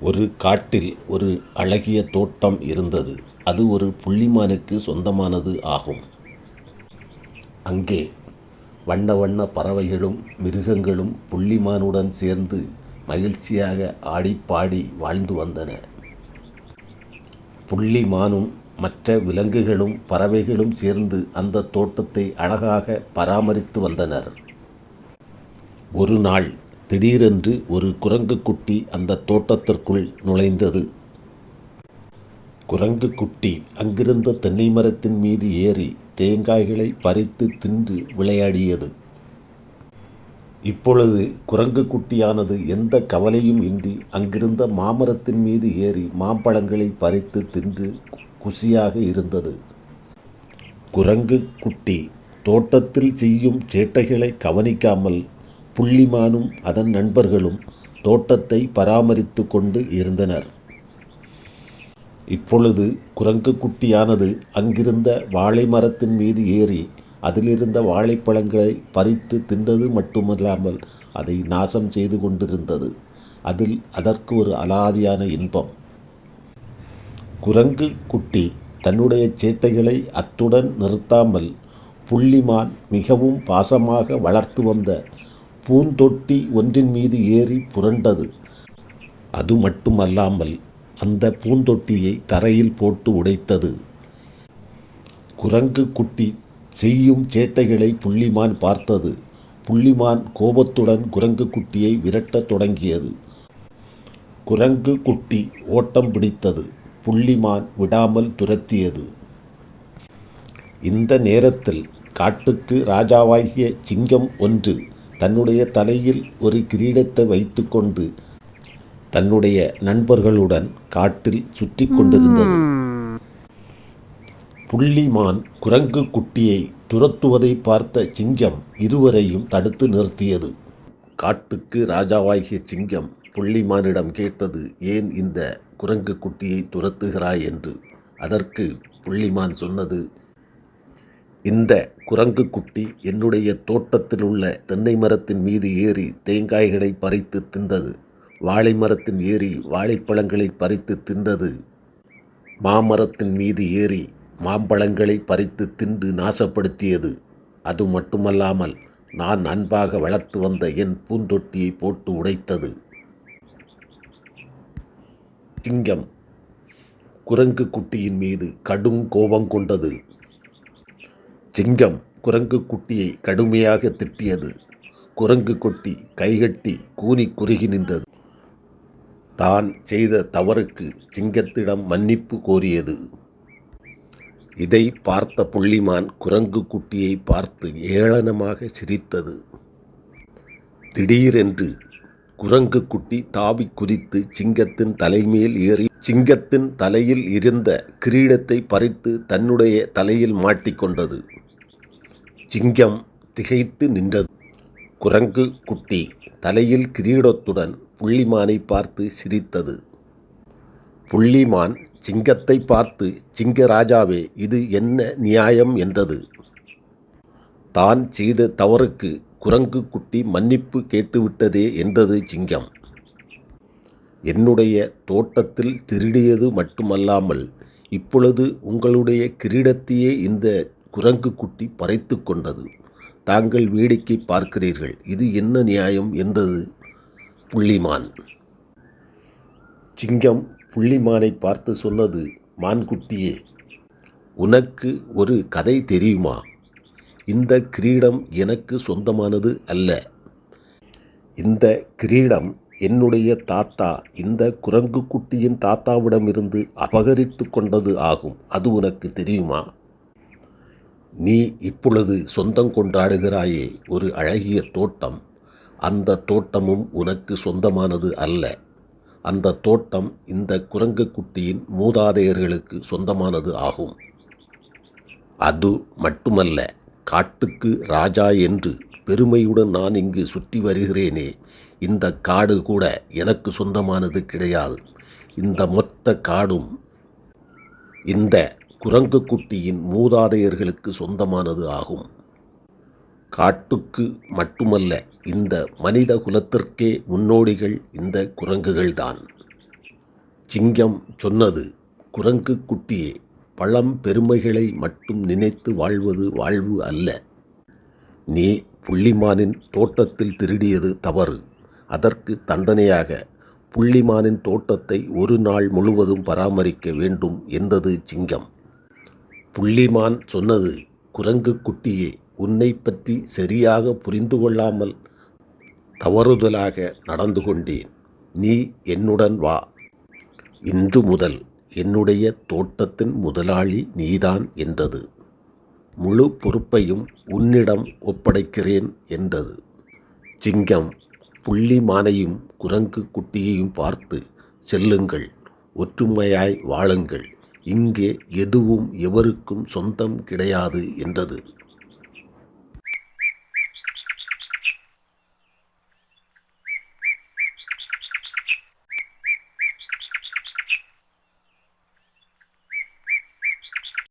ஒரு காட்டில் ஒரு அழகிய தோட்டம் இருந்தது. அது ஒரு புள்ளிமானுக்கு சொந்தமானது ஆகும். அங்கே வண்ண வண்ண பறவைகளும் மிருகங்களும் புள்ளிமானுடன் சேர்ந்து மகிழ்ச்சியாக ஆடிப்பாடி வாழ்ந்து வந்தன. புள்ளிமானும் மற்ற விலங்குகளும் பறவைகளும் சேர்ந்து அந்த தோட்டத்தை அழகாக பராமரித்து வந்தனர். ஒரு நாள் திடீரென்று ஒரு குரங்கு குட்டி அந்த தோட்டத்திற்குள் நுழைந்தது. குரங்கு குட்டி அங்கிருந்த தென்னை மரத்தின் மீது ஏறி தேங்காய்களை பறித்து தின்று விளையாடியது. இப்பொழுது குரங்கு குட்டியானது எந்த கவலையும் இன்றி அங்கிருந்த மாமரத்தின் மீது ஏறி மாம்பழங்களை பறித்து தின்று குஷியாக இருந்தது. குரங்கு குட்டி தோட்டத்தில் செய்யும் சேட்டைகளை கவனிக்காமல் புள்ளிமானும் அதன் நண்பர்களும் தோட்டத்தை பராமரித்து கொண்டு இருந்தனர். இப்பொழுது குரங்கு குட்டியானது அங்கிருந்த வாழை மரத்தின் மீது ஏறி அதிலிருந்த வாழைப்பழங்களை பறித்து தின்றது மட்டுமல்லாமல் அதை நாசம் செய்து கொண்டிருந்தது. அதில் அதற்கு ஒரு அலாதியான இன்பம். குரங்கு குட்டி தன்னுடைய சேட்டைகளை அத்துடன் நிறுத்தாமல் புள்ளிமான் மிகவும் பாசமாக வளர்த்து வந்த பூந்தொட்டி ஒன்றின் மீது ஏறி புரண்டது. அது மட்டுமல்லாமல் அந்த பூந்தொட்டியை தரையில் போட்டு உடைத்தது. குரங்கு குட்டி செய்யும் சேட்டைகளை புள்ளிமான் பார்த்தது. புள்ளிமான் கோபத்துடன் குரங்கு குட்டியை விரட்டத் தொடங்கியது. குரங்கு குட்டி ஓட்டம் பிடித்தது. புள்ளிமான் விடாமல் துரத்தியது. இந்த நேரத்தில் காட்டுக்கு ராஜாவாகிய சிங்கம் ஒன்று தன்னுடைய தலையில் ஒரு கிரீடத்தை வைத்துக்கொண்டு தன்னுடைய நண்பர்களுடன் காட்டில் சுற்றி கொண்டிருந்தது. புள்ளிமான் குரங்கு குட்டியை துரத்துவதை பார்த்த சிங்கம் இருவரையும் தடுத்து நிறுத்தியது. காட்டுக்கு ராஜாவாகிய சிங்கம் புள்ளிமானிடம் கேட்டது ஏன் இந்த குரங்கு குட்டியை துரத்துகிறாய்? என்று. அதற்கு புள்ளிமான் சொன்னது இந்த குரங்கு குட்டி என்னுடைய தோட்டத்தில் உள்ள தென்னை மரத்தின் மீது ஏறி தேங்காய்களை பறித்து தின்றது. வாழை மரத்தின் ஏறி வாழைப்பழங்களை பறித்து தின்றது. மாமரத்தின் மீது ஏறி மாம்பழங்களை பறித்து தின்று நாசப்படுத்தியது. அது மட்டுமல்லாமல் நான் அன்பாக வளர்த்து வந்த என் பூந்தொட்டியை போட்டு உடைத்தது. சிங்கம் குரங்கு குட்டியின் மீது கடும் கோபம் கொண்டது. சிங்கம் குரங்கு குட்டியை கடுமையாக திட்டியது. குரங்கு குட்டி கைகட்டி கூனி குறுகி நின்றது. தான் செய்த தவறுக்கு சிங்கத்திடம் மன்னிப்பு கோரியது. இதை பார்த்த புள்ளிமான் குரங்கு குட்டியை பார்த்து ஏளனமாக சிரித்தது. திடீரென்று குரங்கு குட்டி தாவி குதித்து சிங்கத்தின் தலைமையில் ஏறி சிங்கத்தின் தலையில் இருந்த கிரீடத்தை பறித்து தன்னுடைய தலையில் மாட்டிக்கொண்டது. சிங்கம் திகைத்து நின்றது. குரங்கு குட்டி தலையில் கிரீடத்துடன் புள்ளிமானை பார்த்து சிரித்தது. புள்ளிமான் சிங்கத்தை பார்த்து சிங்கராஜாவே இது என்ன நியாயம்? என்றது. தான் செய்த தவறுக்கு குரங்கு குட்டி மன்னிப்பு கேட்டுவிட்டதே என்றது சிங்கம். என்னுடைய தோட்டத்தில் திருடியது மட்டுமல்லாமல் இப்பொழுது உங்களுடைய கிரீடத்தையே இந்த குரங்கு குட்டி பறைத்து கொண்டது. தாங்கள் வேடிக்கை பார்க்கிறீர்கள். இது என்ன நியாயம் என்றது? புள்ளிமான். சிங்கம் புள்ளிமானை பார்த்து சொன்னது மான்குட்டியே உனக்கு ஒரு கதை தெரியுமா? இந்த கிரீடம் எனக்கு சொந்தமானது அல்ல. இந்த கிரீடம் என்னுடைய தாத்தா இந்த குரங்கு குட்டியின் தாத்தாவிடமிருந்து அபகரித்து கொண்டது ஆகும். அது உனக்கு தெரியுமா? நீ இப்பொழுது சொந்தம் கொண்டாடுகிறாயே ஒரு அழகிய தோட்டம். அந்த தோட்டமும் உனக்கு சொந்தமானது அல்ல. அந்த தோட்டம் இந்த குரங்கு குட்டியின் மூதாதையர்களுக்கு சொந்தமானது ஆகும். அது மட்டுமல்ல காட்டுக்கு ராஜா என்று பெருமையுடன் நான் இங்கு சுற்றி வருகிறேனே இந்த காடு கூட எனக்கு சொந்தமானது கிடையாது. இந்த மொத்த காடும் இந்த குரங்கு குட்டியின் மூதாதையர்களுக்கு சொந்தமானது ஆகும். காட்டுக்கு மட்டுமல்ல இந்த மனித குலத்திற்கே முன்னோடிகள் இந்த குரங்குகள்தான். சிங்கம் சொன்னது குரங்கு குட்டியே பழம் பெருமைகளை மட்டும் நினைத்து வாழ்வது வாழ்வு அல்ல. நீ புள்ளிமானின் தோட்டத்தில் திருடியது தவறு. அதற்கு தண்டனையாக புள்ளிமானின் தோட்டத்தை ஒரு நாள் முழுவதும் பராமரிக்க வேண்டும் என்றது சிங்கம். புள்ளிமான் சொன்னது குரங்கு குட்டியே உன்னை பற்றி சரியாக புரிந்து கொள்ளாமல் தவறுதலாக நடந்து கொண்டேன். நீ என்னுடன் வா. இன்று முதல் என்னுடைய தோட்டத்தின் முதலாளி நீதான் என்றது. முழு பொறுப்பையும் உன்னிடம் ஒப்படைக்கிறேன் என்றது. சிங்கம் புள்ளிமானையும் குரங்கு குட்டியையும் பார்த்து செல்லுங்கள் ஒற்றுமையாய் வாழுங்கள். இங்கே எதுவும் எவருக்கும் சொந்தம் கிடையாது என்றது.